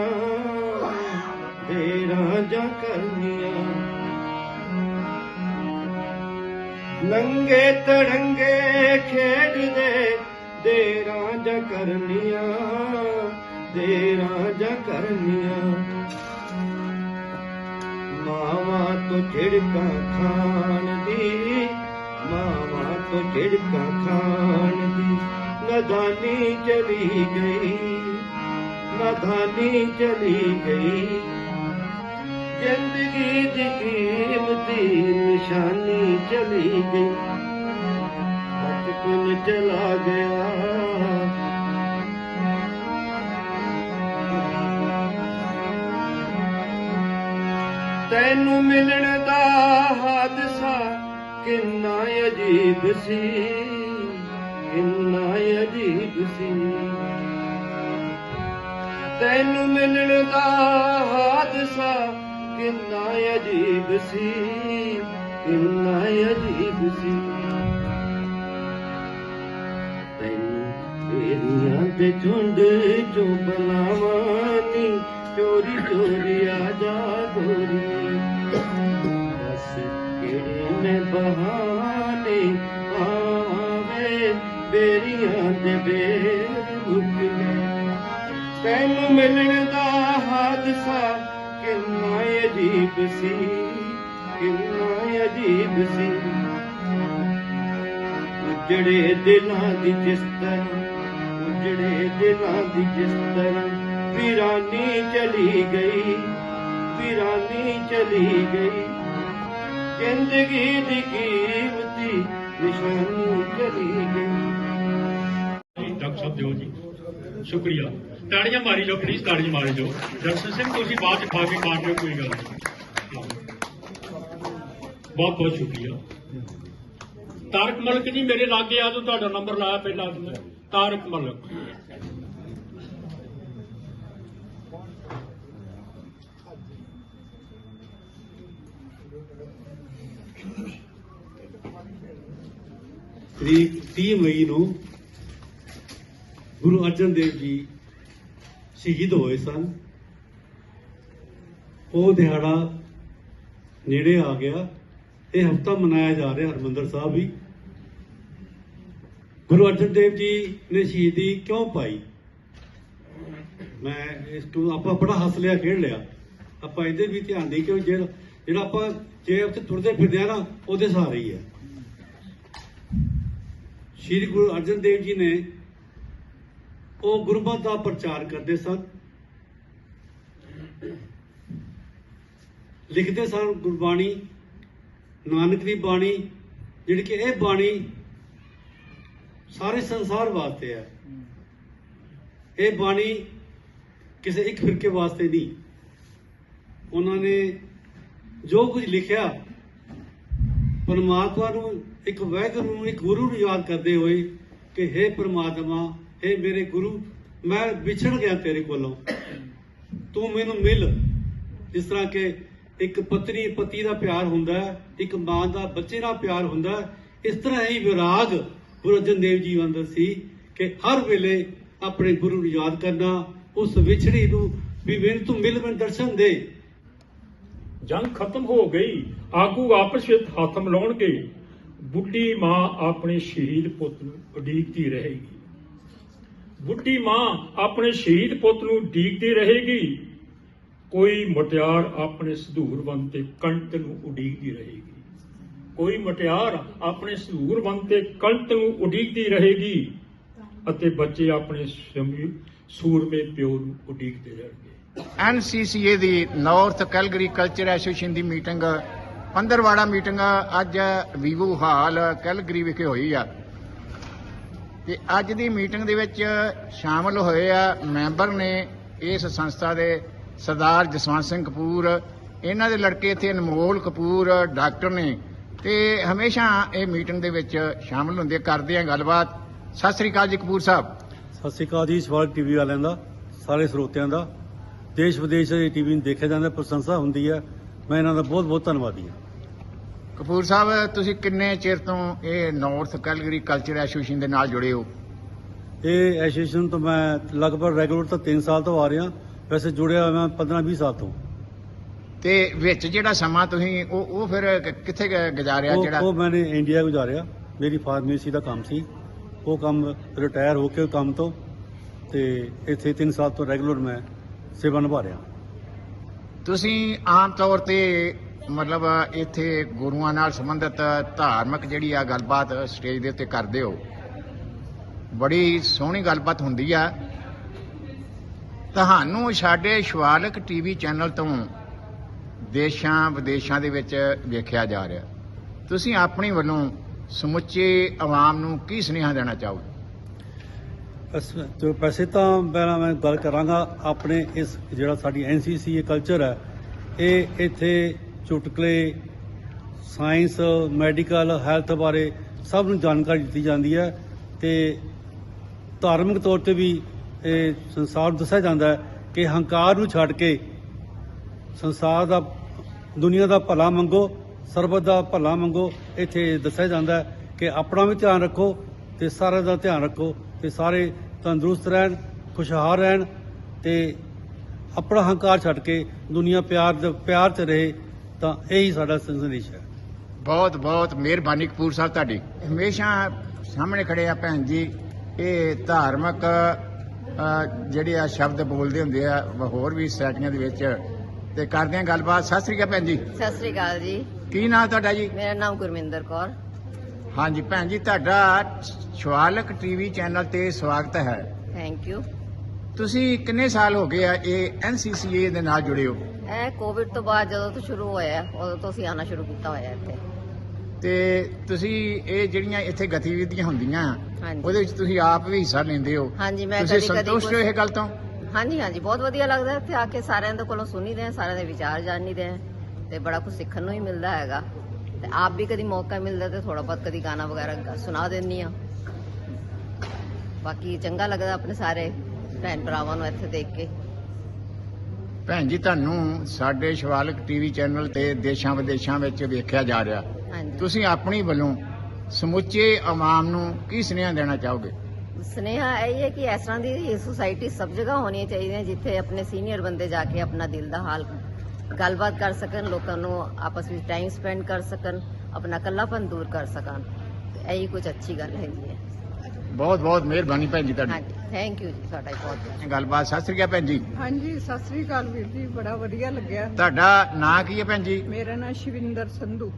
ਦੇਰਾਂ ਜਾ ਕਰਨੀਆਂ। ਨੰਗੇ ਤੜੰਗੇ ਖੇਡਦੇ ਦੇਰਾਂ ਜਾ ਕਰਨੀਆਂ ਦੇਰਾਂ ਜਾਂ ਕਰਨੀਆਂ। ਮਾਵਾ ਤੋਂ ਝਿੜਕਾਂ ਖਾਣ ਦੀ, ਮਾਵਾ ਤੋਂ ਝਿੜਕਾਂ ਖਾਣ ਦੀ। ਨਦਾਨੀ ਚਲੀ ਗਈ ਨਦਾਨੀ ਚਲੀ ਗਈ। ਜ਼ਿੰਦਗੀ ਦੀ ਕੀਮਤੀ ਨਿਸ਼ਾਨੀ ਚਲੀ ਗਈ। ਬਚਪਨ ਚਲਾ ਗਿਆ? ਤੈਨੂੰ ਮਿਲਣ ਦਾ ਹਾਦਸਾ ਕਿੰਨਾ ਅਜੀਬ ਸੀ, ਕਿੰਨਾ ਅਜੀਬ ਸੀ। ਤੈਨੂੰ ਮਿਲਣ ਦਾ ਹਾਦਸਾ ਕਿੰਨਾ ਅਜੀਬ ਸੀ, ਕਿੰਨਾ ਅਜੀਬ ਸੀ। ਤੈਨੂੰ ਤੇਰੀਆਂ ਤੇ ਝੁੰਡ ਚੋਂ ਬੁਲਾਵਾਂ ਚੋਰੀ ਚੋਰੀ ਆ ਜਾ ਗੋਰੀ। बहान ते मिला हादसा कला अजीब सी कीब सी उजड़े दिलिस्त उजड़े दिल् फिर चली गई फिर चली गई ਜ਼ਿੰਦਗੀ ਦੀ ਕੀਮਤੀ ਨਿਸ਼ਾਨੀ ਚਲੀ ਗਈ। ਡਾਕਟਰ ਸਾਹਿਬ ਦਿਓ ਜੀ। ਸ਼ੁਕਰੀਆ। ਤਾੜੀਆਂ ਮਾਰੀ ਜਾਓ ਪਲੀਜ਼ ਤਾੜੀਆਂ ਮਾਰੀ ਜਾਓ। ਦਰਸ਼ਨ ਸਿੰਘ ਤੁਸੀਂ ਬਾਅਦ ਚ ਖਾ ਕੇ ਮਾਰ ਲਿਓ ਕੋਈ ਗੱਲ ਨਹੀਂ। ਬਹੁਤ ਬਹੁਤ ਸ਼ੁਕਰੀਆ। ਤਾਰਕ ਮਲਕ ਜੀ, ਮੇਰੇ ਲਾਗੇ ਆ ਜਾਓ, ਤੁਹਾਡਾ ਨੰਬਰ ਲਾਇਆ, ਪਹਿਲਾਂ ਮੈਂ ਤਾਰਕ ਮਲਕ। ਤਰੀਕ 30 ਮਈ ਨੂੰ ਗੁਰੂ ਅਰਜਨ ਦੇਵ ਜੀ ਸ਼ਹੀਦ ਹੋਏ ਸਨ। ਉਹ ਦਿਹਾੜਾ ਨੇੜੇ ਆ ਗਿਆ ਇਹ ਹਫਤਾ ਮਨਾਇਆ ਜਾ ਰਿਹਾ ਹਰਮੰਦਰ ਸਾਹਿਬ ਵੀ। ਗੁਰੂ ਅਰਜਨ ਦੇਵ ਜੀ ਨੇ ਸ਼ਹੀਦੀ ਕਿਉਂ ਪਾਈ? ਮੈਂ ਇਸ ਤੋਂ ਆਪਾਂ ਬੜਾ ਹੱਸ ਲਿਆ, ਖੇਡ ਲਿਆ। ਆਪਾਂ ਇਹਦੇ ਵੀ ਧਿਆਨ ਦੇ ਕਿ ਜਿਹੜਾ ਜਿਹੜਾ ਆਪਾਂ ਜੇ ਉੱਥੇ ਤੁਰਦੇ ਫਿਰਦੇ ਆ ਨਾ, ਉਹਦੇ ਸਾਰੇ ਹੀ ਹੈ। ਸ਼੍ਰੀ ਗੁਰੂ ਅਰਜਨ ਦੇਵ ਜੀ ਨੇ ਉਹ ਗੁਰਮਤਿ ਦਾ ਪ੍ਰਚਾਰ ਕਰਦੇ ਸਨ। ਲਿਖਦੇ ਸਨ ਗੁਰਬਾਣੀ, ਨਾਨਕ ਦੀ ਬਾਣੀ, ਜਿਹੜੀ ਕਿ ਇਹ ਬਾਣੀ ਸਾਰੇ ਸੰਸਾਰ ਵਾਸਤੇ ਹੈ। ਇਹ ਬਾਣੀ ਕਿਸੇ ਇੱਕ ਫਿਰਕੇ ਵਾਸਤੇ ਨਹੀਂ। ਉਹਨਾਂ ਨੇ ਜੋ ਕੁਝ ਲਿਖਿਆ, ਪਰਮਾਤਮਾ ਨੂੰ ਇੱਕ ਵਾਹਿਗੁਰੂ ਨੂੰ ਇੱਕ ਗੁਰੂ ਨੂੰ ਯਾਦ ਕਰਦੇ ਹੋਏ ਕਿ हे ਪਰਮਾਤਮਾ हे ਮੇਰੇ ਗੁਰੂ, ਮੈਂ ਵਿਛੜ ਗਿਆ ਤੇਰੇ ਕੋਲੋਂ। ਤੂੰ ਮੈਨੂੰ ਮਿਲ। ਜਿਸ ਤਰ੍ਹਾਂ ਕਿ ਇੱਕ ਪਤਨੀ, ਪਤੀ ਦਾ ਪਿਆਰ ਹੁੰਦਾ ਹੈ, ਇੱਕ ਮਾਂ ਦਾ, ਬੱਚੇ ਨਾਲ ਪਿਆਰ ਹੁੰਦਾ ਹੈ, ਇਸ ਤਰ੍ਹਾਂ ਹੀ ਵਿਰਾਗ ਗੁਰੂ ਅਰਜਨ ਦੇਵ ਜੀ ਅੰਦਰ ਸੀ ਕਿ ਹਰ ਵੇਲੇ ਆਪਣੇ ਗੁਰੂ ਨੂੰ ਯਾਦ ਕਰਨਾ, ਉਸ ਵਿਛੜੀ ਨੂੰ ਵੀ ਮੈਨੂੰ ਤੂੰ ਮਿਲ ਮੈਨੂੰ ਦਰਸ਼ਨ ਦੇ। ਜੰਗ ਖਤਮ ਹੋ ਗਈ। ਆਗੂ ਆਪਸ ਵਿੱਚ ਹੱਥ ਮਿਲਾਉਣਗੇ। ਬੁੱਢੀ ਮਾਂ ਆਪਣੇ ਸ਼ਹੀਦ ਪੁੱਤ ਨੂੰ ਉਡੀਕਦੀ ਰਹੇਗੀ। ਬੁੱਢੀ ਮਾਂ ਆਪਣੇ ਸ਼ਹੀਦ ਪੁੱਤ ਨੂੰ ਉਡੀਕਦੀ ਰਹੇਗੀ। ਕੋਈ ਮਟਿਆਰ ਆਪਣੇ ਸਧੂਰਬੰਦ ਤੇ ਕੰਟ ਨੂੰ ਉਡੀਕਦੀ ਰਹੇਗੀ। ਕੋਈ ਮੁਟਿਆਰ ਆਪਣੇ ਸਧੂਰਬੰਦ ਤੇ ਕੰਟ ਨੂੰ ਉਡੀਕਦੀ ਰਹੇਗੀ ਅਤੇ ਬੱਚੇ ਆਪਣੇ ਸੂਰਮੇ ਪਿਓ ਨੂੰ ਉਡੀਕਦੇ ਰਹਿਣਗੇ। ਐਨਸੀਸੀਏ ਦੀ ਨਾਰਥ ਕੈਲਗਰੀ ਕਲਚਰ ਐਸੋਸੀਏਸ਼ਨ ਦੀ ਮੀਟਿੰਗ ਪੰਦਰਵਾੜਾ ਮੀਟਿੰਗ ਅੱਜ ਵੀਵੋ ਹਾਲ ਕੈਲਗਰੀ ਵਿਖੇ ਹੋਈ ਆ। ਤੇ ਅੱਜ ਦੀ ਮੀਟਿੰਗ ਦੇ ਵਿੱਚ ਸ਼ਾਮਲ ਹੋਏ ਆ ਮੈਂਬਰ ਨੇ ਇਸ ਸੰਸਥਾ ਦੇ ਸਰਦਾਰ ਜਸਵੰਤ ਸਿੰਘ ਕਪੂਰ, ਇਹਨਾਂ ਦੇ ਲੜਕੇ ਇੱਥੇ ਅਨਮੋਲ ਕਪੂਰ, ਡਾਕਟਰ ਨੇ। ਤੇ ਹਮੇਸ਼ਾ ਇਹ ਮੀਟਿੰਗ ਦੇ ਵਿੱਚ ਸ਼ਾਮਲ ਹੁੰਦੇ ਕਰਦੇ ਆ ਗੱਲਬਾਤ। ਸਤਿ ਸ੍ਰੀ ਅਕਾਲ ਜੀ ਕਪੂਰ ਸਾਹਿਬ। ਸਤਿ ਸ਼੍ਰੀ ਅਕਾਲ ਜੀ, ਸਵਾਗਤ ਟੀਵੀ ਵਾਲਿਆਂ ਦਾ, ਸਾਰੇ ਸਰੋਤਿਆਂ ਦਾ। ਦੇਸ਼ ਵਿਦੇਸ਼ ਦੇ ਟੀਵੀ ਨੂੰ ਦੇਖਿਆ ਜਾਂਦਾ, ਪ੍ਰਸ਼ੰਸਾ ਹੁੰਦੀ ਹੈ ਮੈਂ ਇਹਨਾਂ ਦਾ ਬਹੁਤ ਬਹੁਤ ਧੰਨਵਾਦੀ ਹਾਂ। ਕਪੂਰ ਸਾਹਿਬ ਤੁਸੀਂ ਕਿੰਨੇ ਚਿਰ ਤੋਂ ਇਹ ਨਾਰਥ ਕੈਲਗਰੀ ਕਲਚਰ ਐਸੋਸੀਏਸ਼ਨ ਦੇ ਨਾਲ ਜੁੜੇ ਹੋ? ਇਹ ਐਸੋਸੀਏਸ਼ਨ ਤੋਂ ਮੈਂ ਲਗਭਗ ਰੈਗੂਲਰ ਤਾਂ 3 ਸਾਲ ਤੋਂ ਆ ਰਿਹਾ। ਵੈਸੇ ਜੁੜਿਆ ਹੋਇਆ ਮੈਂ 15 20 ਸਾਲ ਤੋਂ। ਤੇ ਵਿੱਚ ਜਿਹੜਾ ਸਮਾਂ ਤੁਸੀਂ ਉਹ ਉਹ ਫਿਰ ਕਿੱਥੇ ਗੁਜ਼ਾਰਿਆ ਉਹ ਜਿਹੜਾ? ਉਹ ਮੈंने ਇੰਡੀਆ ਗੁਜ਼ਾਰਿਆ। ਮੇਰੀ ਫਾਰਮੇਸੀ ਦਾ ਕੰਮ ਸੀ। ਉਹ ਕੰਮ ਰਿਟਾਇਰ ਹੋ ਕੇ ਕੰਮ ਤੋਂ ਤੇ ਇੱਥੇ 3 ਸਾਲ ਤੋਂ ਰੈਗੂਲਰ ਮੈਂ ਸੇਵਾ ਨਿਭਾ ਰਿਹਾ। ਤੁਸੀਂ ਆਮ ਤੌਰ ਤੇ ਮਤਲਬ ਇੱਥੇ ਗੁਰੂਆਂ ਨਾਲ ਸੰਬੰਧਿਤ ਧਾਰਮਿਕ ਜਿਹੜੀ ਆ ਗੱਲਬਾਤ ਸਟੇਜ ਦੇ ਉੱਤੇ ਕਰਦੇ ਹੋ, ਬੜੀ ਸੋਹਣੀ ਗੱਲਬਾਤ ਹੁੰਦੀ ਆ। ਤੁਹਾਨੂੰ ਸਾਡੇ ਸ਼ਿਵਾਲਕ ਟੀਵੀ ਚੈਨਲ ਤੋਂ ਦੇਸ਼ਾਂ ਵਿਦੇਸ਼ਾਂ ਦੇ ਵਿੱਚ ਵੇਖਿਆ ਜਾ ਰਿਹਾ। ਤੁਸੀਂ ਆਪਣੀ ਵੱਲੋਂ ਸਮੁੱਚੇ ਆਵਾਮ ਨੂੰ ਕੀ ਸੁਨੇਹਾ ਦੇਣਾ ਚਾਹੋ ਜੋ ਵੈਸੇ ਤਾਂ ਪਹਿਲਾਂ ਮੈਂ ਗੱਲ ਕਰਾਂਗਾ ਆਪਣੇ ਇਸ ਜਿਹੜਾ ਸਾਡੀ ਐਨਸੀਸੀ ਇਹ ਕਲਚਰ ਹੈ, ਇਹ ਇੱਥੇ ਚੁਟਕਲੇ ਸਾਇੰਸ ਮੈਡੀਕਲ ਹੈਲਥ ਬਾਰੇ ਸਭ ਨੂੰ ਜਾਣਕਾਰੀ ਦਿੱਤੀ ਜਾਂਦੀ ਹੈ ਤੇ ਧਾਰਮਿਕ ਤੌਰ ਤੇ ਵੀ ਇਹ ਸੰਸਾਰ ਨੂੰ ਦੱਸਿਆ ਜਾਂਦਾ ਹੈ ਕਿ ਹੰਕਾਰ ਨੂੰ ਛੱਡ ਕੇ ਸੰਸਾਰ ਦਾ, ਦੁਨੀਆ ਦਾ ਭਲਾ ਮੰਗੋ, ਸਰਬਤ ਦਾ ਭਲਾ ਮੰਗੋ, ਇੱਥੇ ਦੱਸਿਆ ਜਾਂਦਾ ਹੈ ਕਿ ਆਪਣਾ ਵੀ ਧਿਆਨ ਰੱਖੋ ਤੇ ਸਾਰਿਆਂ ਦਾ ਧਿਆਨ ਰੱਖੋ। ਤੇ ਸਾਰੇ ਤੰਦਰੁਸਤ ਰਹਿਣ ਖੁਸ਼ਹਾਲ ਰਹਿਣ ਤੇ ਆਪਣਾ ਹੰਕਾਰ ਛੱਡ ਕੇ ਦੁਨੀਆ ਪਿਆਰ ਦੇ ਪਿਆਰ 'ਚ ਰਹੇ ਤਾਂ ਇਹੀ ਸਾਡਾ ਸੰਦੇਸ਼ ਹੈ। ਬਹੁਤ ਬਹੁਤ ਮਿਹਰਬਾਨੀ ਕਪੂਰ ਸਾਹਿਬ ਤੁਹਾਡੀ। ਹਮੇਸ਼ਾ ਸਾਹਮਣੇ ਖੜੇ ਆ ਭੈਣ ਜੀ ਇਹ ਧਾਰਮਿਕ ਜਿਹੜੇ ਆ ਸ਼ਬਦ ਬੋਲਦੇ ਹੁੰਦੇ ਆ ਹੋਰ ਵੀ ਸੋਸਾਇਟੀਆਂ ਦੇ ਵਿੱਚ ਤੇ ਕਰਦੇ ਆ ਗੱਲਬਾਤ। ਸਤਿ ਸ੍ਰੀ ਅਕਾਲ ਭੈਣ ਜੀ। ਸਤਿ ਸ੍ਰੀ ਅਕਾਲ ਜੀ। ਕੀ ਨਾਮ ਤੁਹਾਡਾ ਜੀ? ਮੇਰਾ ਨਾਮ ਗੁਰਮਿੰਦਰ ਕੌਰ। ਹਾਂਜੀ ਭੈਣ ਜੀ ਤੁਹਾਡਾ ਸ਼ਵਾਲਕ ਟੀਵੀ ਚੈਨਲ ਤੇ ਸਵਾਗਤ ਹੈ। ਥੈਂਕ ਯੂ ਤੁਸੀਂ ਕਿੰਨੇ ਸਾਲ ਹੋ ਗਏ ਆ ਇਹ ਐਨਸੀਸੀਏ ਦੇ ਨਾਲ ਜੁੜੇ ਹੋ? ਇਹ ਕੋਵਿਡ ਤੋਂ ਬਾਅਦ ਜਦੋਂ ਤੋਂ ਸ਼ੁਰੂ ਹੋਇਆ ਉਦੋਂ ਤੋਂ ਅਸੀਂ ਆਣਾ ਸ਼ੁਰੂ ਕੀਤਾ ਹੋਇਆ ਇੱਥੇ। ਤੇ ਤੁਸੀਂ ਇਹ ਜਿਹੜੀਆਂ ਇੱਥੇ ਗਤੀਵਿਧੀਆਂ ਹੁੰਦੀਆਂ ਹਾਂਜੀ। ਉਹਦੇ ਵਿੱਚ ਤੁਸੀਂ ਆਪ ਵੀ ਹਿੱਸਾ ਲੈਂਦੇ ਹੋ। ਹਾਂਜੀ ਮੈਂ ਤੁਸੀਂ ਕਦੀ ਕਦੀ ਸੰਤੁਸ਼ਟ ਹੋ ਇਹ ਗੱਲ ਤੋਂ? ਹਾਂਜੀ ਹਾਂਜੀ ਬਹੁਤ ਵਧੀਆ ਲੱਗਦਾ ਇੱਥੇ ਆ ਕੇ ਸਾਰਿਆਂ ਦੇ ਕੋਲੋਂ ਸੁਣੀਦੇ ਆ ਸਾਰਿਆਂ ਦੇ ਵਿਚਾਰ ਜਾਣੀਦੇ ਆ ਤੇ ਬੜਾ ਕੁਝ ਸਿੱਖਣ ਨੂੰ ਹੀ ਮਿਲਦਾ ਹੈਗਾ। ਤੇ ਆਪ ਵੀ ਕਦੀ ਮੌਕਾ ਮਿਲਦਾ ਤੇ ਥੋੜਾ ਬਹੁਤ ਕਦੀ ਗਾਣਾ ਵਗੈਰਾ ਸੁਣਾ ਦਿੰਨੀ ਆ ਬਾਕੀ ਚੰਗਾ ਲੱਗਦਾ ਆਪਣੇ ਸਾਰੇ ਭੈਣ ਭਰਾਵਾਂ ਨੂੰ ਇੱਥੇ ਦੇਖ ਕੇ। ਭੈਣ ਜੀ ਤੁਹਾਨੂੰ ਸਾਡੇ ਸ਼ਿਵਾਲਕ ਟੀਵੀ ਚੈਨਲ ਤੇ ਦੇਸ਼ਾਂ ਵਿਦੇਸ਼ਾਂ ਵਿੱਚ ਵੇਖਿਆ ਜਾ ਰਿਹਾ। ਤੁਸੀਂ ਆਪਣੀ ਵੱਲੋਂ ਸਮੁੱਚੇ ਆਵਾਮ ਨੂੰ ਕੀ ਸੁਨੇਹਾ ਦੇਣਾ ਚਾਹੋਗੇ? ਸਨੇਹਾ ਇਹ ਹੈ ਕਿ ਇਸ ਤਰ੍ਹਾਂ ਦੀ ਸੁਸਾਇਟੀ ਸਭ ਜਗ੍ਹਾ ਹੋਣੀ ਚਾਹੀਦੀ ਹੈ ਜਿੱਥੇ ਆਪਣੇ ਸੀਨੀਅਰ ਬੰਦੇ ਜਾ ਕੇ ਆਪਣਾ ਦਿਲ ਦਾ ਹਾਲ ਗੱਲਬਾਤ ਕਰ ਸਕਣ ਲੋਕਾਂ ਨੂੰ ਆਪਸ ਵਿੱਚ ਟਾਈਮ ਸਪੈਂਡ ਕਰ ਸਕਣ ਆਪਣਾ ਇਕੱਲਾਪਨ ਦੂਰ ਕਰ ਸਕਣ। ਤੇ ਇਹੀ ਕੁਝ ਅੱਛੀ ਗੱਲ ਹੈਗੀ ਹੈ। ਬਹੁਤ ਬਹੁਤ ਮਿਹਰਬਾਨੀ ਭੈਣ ਜੀ ਤੁਹਾਡੀ। ਹਾਂਜੀ ਥੈਂਕ ਯੂ ਜੀ ਤੁਹਾਡਾ ਬਹੁਤ ਬਹੁਤ ਗੱਲਬਾਤ ਸਤਿ ਸ੍ਰੀ ਅਕਾਲ ਭੈਣ ਜੀ। ਹਾਂਜੀ ਸਤਿ ਸ੍ਰੀ ਅਕਾਲ ਵੀਰ ਜੀ ਬੜਾ ਵਧੀਆ ਲੱਗਿਆ। ਤੁਹਾਡਾ ਨਾਂ ਕੀ ਹੈ ਭੈਣ ਜੀ? ਮੇਰਾ ਨਾਮ ਸ਼ਿਵਿੰਦਰ ਸੰਧੂ।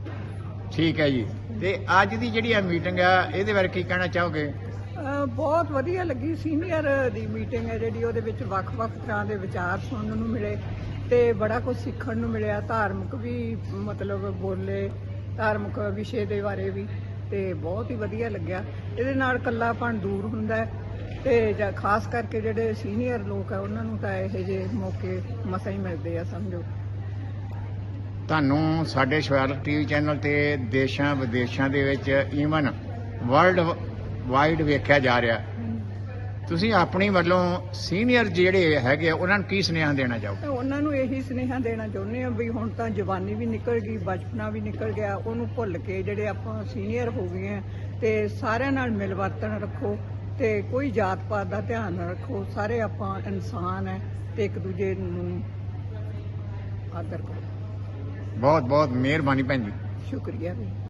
ਠੀਕ ਹੈ ਜੀ। ਤੇ ਅੱਜ ਦੀ ਜਿਹੜੀ ਆ ਮੀਟਿੰਗ ਆ ਇਹਦੇ ਬਾਰੇ ਕੀ ਕਹਿਣਾ ਚਾਹੋਗੇ? ਅਹ ਬਹੁਤ ਵਧੀਆ ਲੱਗੀ। ਸੀਨੀਅਰ ਦੀ ਮੀਟਿੰਗ ਹੈ ਜਿਹੜੀ ਉਹਦੇ ਵਿੱਚ ਵੱਖ-ਵੱਖ ਤਰ੍ਹਾਂ ਦੇ ਵਿਚਾਰ ਸੁਣਨ ਨੂੰ ਮਿਲੇ। ਤੇ ਬੜਾ ਕੁਝ ਸਿੱਖਣ ਨੂੰ ਮਿਲਿਆ, ਧਾਰਮਿਕ ਵੀ ਮਤਲਬ ਬੋਲੇ, ਧਾਰਮਿਕ ਵਿਸ਼ੇ ਦੇ ਬਾਰੇ ਵੀ, ਤੇ ਬਹੁਤ ਹੀ ਵਧੀਆ ਲੱਗਿਆ। ਇਹਦੇ ਨਾਲ ਕੱਲਾਪਣ ਦੂਰ ਹੁੰਦਾ ਹੈ ਤੇ ਜਾਂ ਖਾਸ ਕਰਕੇ ਜਿਹੜੇ ਸੀਨੀਅਰ ਲੋਕ ਆ, ਉਹਨਾਂ ਨੂੰ ਤਾਂ ਇਹੋ ਜਿਹੇ ਮੌਕੇ ਮਸਾਂ ਹੀ ਮਿਲਦੇ ਆ, ਸਮਝੋ। ਤੁਹਾਨੂੰ ਸਾਡੇ ਸ਼ਿਵਾਲਕ ਟੀਵੀ ਚੈਨਲ ਤੇ ਦੇਸ਼ਾਂ ਵਿਦੇਸ਼ਾਂ ਦੇ ਵਿੱਚ ਈਵਨ ਵਰਲਡ ਵਾਈਡ ਵੇਖਿਆ ਜਾ ਰਿਹਾ। ਤੁਸੀਂ ਆਪਣੀ ਵੱਲੋਂ ਸੀਨੀਅਰ ਜਿਹੜੇ ਹੈਗੇ ਆ, ਉਹਨਾਂ ਨੂੰ ਕੀ ਸੁਨੇਹਾ ਦੇਣਾ ਚਾਹੋਗੇ? ਤੇ ਉਹਨਾਂ ਨੂੰ ਇਹੀ ਸੁਨੇਹਾ ਦੇਣਾ ਚਾਹੁੰਦੇ ਆ ਵੀ ਹੁਣ ਤਾਂ ਜਵਾਨੀ ਵੀ ਨਿਕਲ ਗਈ ਬਚਪਨਾ ਵੀ ਨਿਕਲ ਗਿਆ ਉਹਨੂੰ ਭੁੱਲ ਕੇ ਜਿਹੜੇ ਆਪਾਂ ਸੀਨੀਅਰ ਹੋ ਗਏ ਆ ਤੇ ਸਾਰਿਆਂ ਨਾਲ ਮਿਲਵਰਤਨ ਰੱਖੋ ਤੇ ਕੋਈ ਜਾਤ ਪਾਤ ਦਾ ਧਿਆਨ ਨਾ ਰੱਖੋ ਸਾਰੇ ਆਪਾਂ ਇਨਸਾਨ ਹੈ ਤੇ ਇੱਕ ਦੂਜੇ ਨੂੰ ਆਦਰ ਕਰੋ। ਬਹੁਤ ਬਹੁਤ ਮਿਹਰਬਾਨੀ ਭੈਣ ਜੀ। ਸ਼ੁਕਰੀਆ ਵੀ